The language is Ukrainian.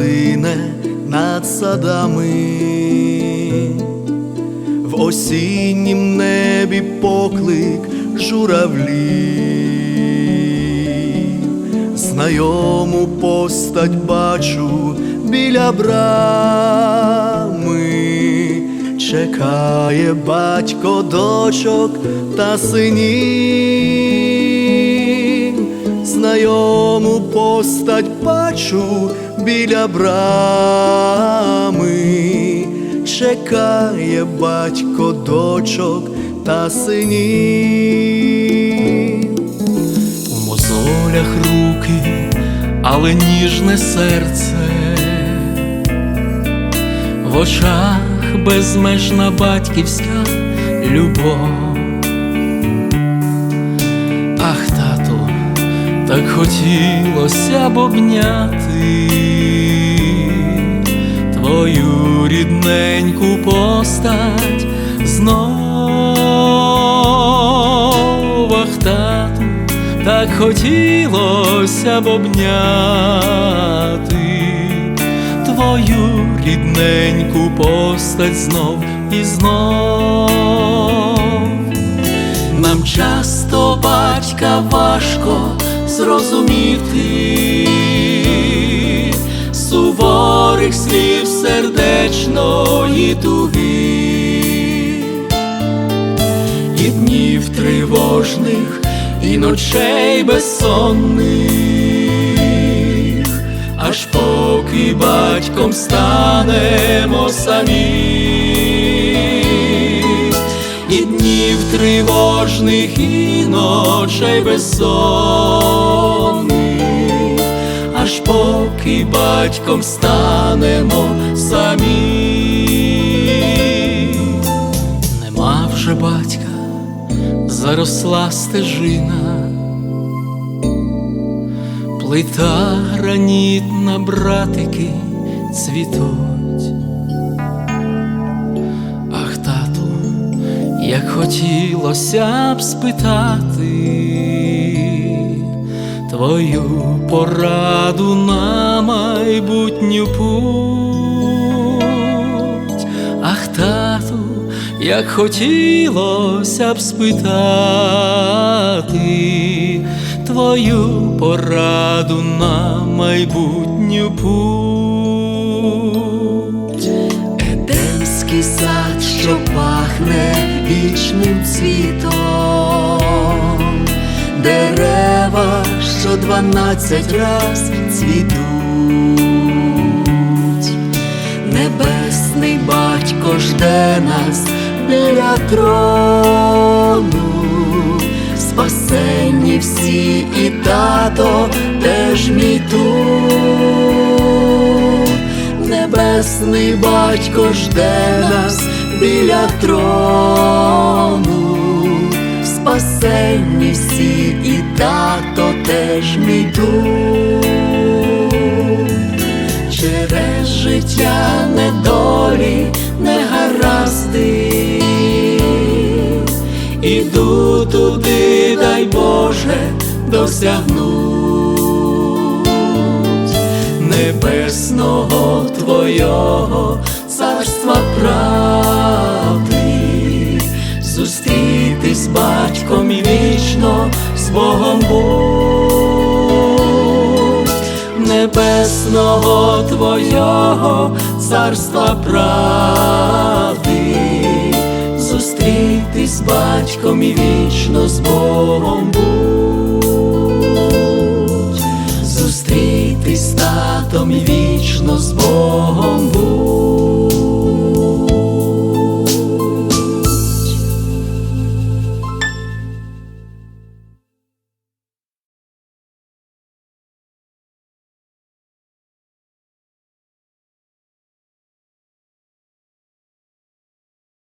Лине над садами, в осіннім небі поклик журавлів, знайому постать бачу біля брами, чекає батько дочок та синів, знайому постать бачу біля брами, чекає батько дочок та синів. У мозолях руки, але ніжне серце, в очах безмежна батьківська любов. Так хотілося б обняти твою рідненьку постать знов, ах, тату, так хотілося б обняти твою рідненьку постать знов і знов. Нам часто батька важко зрозуміти. Суворих слів сердечної туги. І днів тривожних, і ночей безсонних, аж поки батьком станемо самі, і днів тривожних, і ночей безсонних, аж поки батьком станемо самі. Нема вже батька, заросла стежина, плита гранітна, братики цвітуть. Як хотілося б спитати твою пораду на майбутню путь. Ах, тату, як хотілося б спитати твою пораду на майбутню путь. Едемський сад, що пахне вічним цвітом, дерева, що дванадцять раз цвітуть, небесний батько жде нас біля трону, спасенні всі і тато теж мій тут. Небесний батько жде нас біля трону, спасенні всі і тато теж мій тут. Через життя недолі, негаразди, іду туди, дай Боже, досягнуть небесного Твого царства правди, Богом будь. Небесного Твого царства правди, зустрітись з батьком і вічно з Богом будь, зустрітись з татом і вічно з Богом будь.